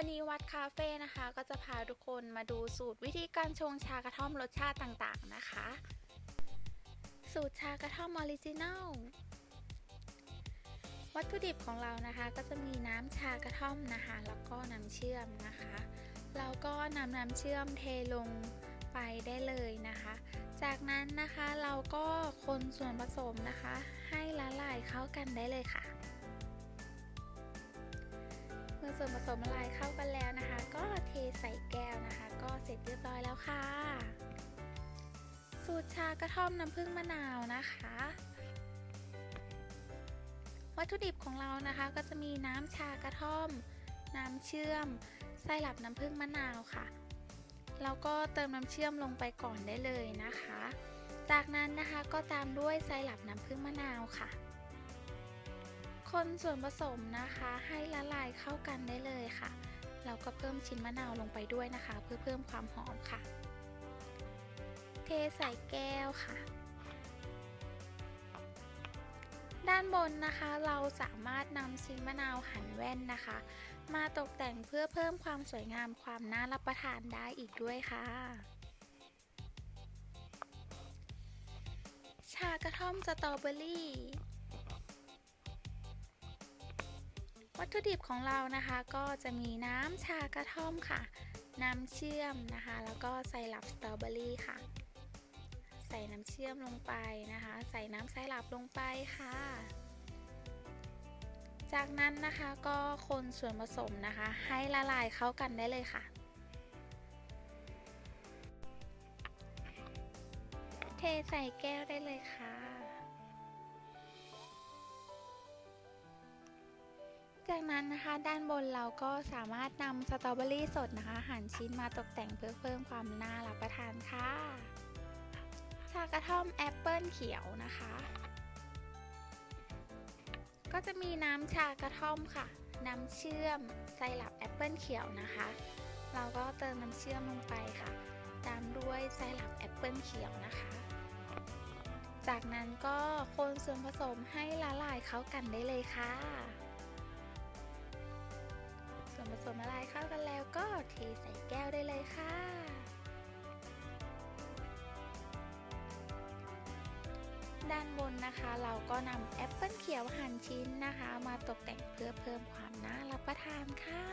วันนี้วัดคาเฟ่นะคะ ก็จะพาทุกคนมาดูสูตรวิธีการชงชากระท่อมรสชาติต่างๆนะคะ สูตรชากระท่อมออริจินัลวัตถุดิบของเรานะคะ ก็จะมีน้ำชากระท่อมนะคะ แล้วก็น้ำเชื่อมนะคะเราก็นำน้ำเชื่อมเทลงไปได้เลยนะคะ จากนั้นนะคะเราก็คนส่วนผสมนะคะ ให้ละลายเข้ากันได้เลยค่ะ เมื่อส่วนผสมละลายเข้ากันแล้วนะคะ ก็เทใส่แก้วนะคะ ก็เสร็จเรียบร้อยแล้วค่ะ สูตรชากระท่อมน้ำผึ้งมะนาวนะคะ วัตถุดิบของเรานะคะก็จะมีน้ำชากระท่อม น้ำเชื่อม ไส้หลับน้ำผึ้งมะนาวค่ะแล้วก็เติมน้ำเชื่อมลงไปก่อนได้เลยนะคะ จากนั้นนะคะก็ตามด้วยไส้หลับน้ำผึ้งมะนาวค่ะ คนส่วนผสมนะคะให้ เข้ากันได้เลยค่ะ เราก็เพิ่มชิ้นมะนาวลงไปด้วยนะคะ เพื่อเพิ่มความหอมค่ะ เทใส่แก้วค่ะ ด้านบนนะคะเราสามารถนำชิ้นมะนาวหั่นแว่นนะคะ มาตกแต่งเพื่อเพิ่มความสวยงามความน่ารับประทานได้อีกด้วยค่ะชากระท่อมสตรอเบอรี่ วัตถุดิบของเรานะคะก็จะมีน้ำชากระท่อมค่ะ น้ำเชื่อมนะคะ แล้วก็ไซรัปสตรอเบอรี่ค่ะ ใส่น้ำเชื่อมลงไปนะคะ ใส่น้ำไซรัปลงไปค่ะ จากนั้นนะคะก็คนส่วนผสมนะคะ ให้ละลายเข้ากันได้เลยค่ะ เทใส่แก้วได้เลยค่ะ จากนั้นนะคะด้านบนเราก็สามารถนำสตรอเบอรี่สดนะคะ หั่นชิ้นมาตกแต่งเพื่อเพิ่มความน่ารับประทานค่ะชากระท่อมแอปเปิลเขียวนะคะ ก็จะมีน้ำชากระท่อมค่ะ น้ำเชื่อมไซรัปแอปเปิลเขียวนะคะ เราก็เติมน้ำเชื่อมลงไปค่ะ ตามด้วยไซรัปแอปเปิลเขียวนะคะ จากนั้นก็คนส่วนผสมให้ละลายเข้ากันได้เลยค่ะ วนผสมาลายเข้ากันแล้วก็เทใส่แก้วได้เลยค่ะ ด้านบนนะคะเราก็นำแอปเปิลเขียวหั่นชิ้นนะคะ มาตกแต่งเพื่อเพิ่มความน่ารับประทานค่ะ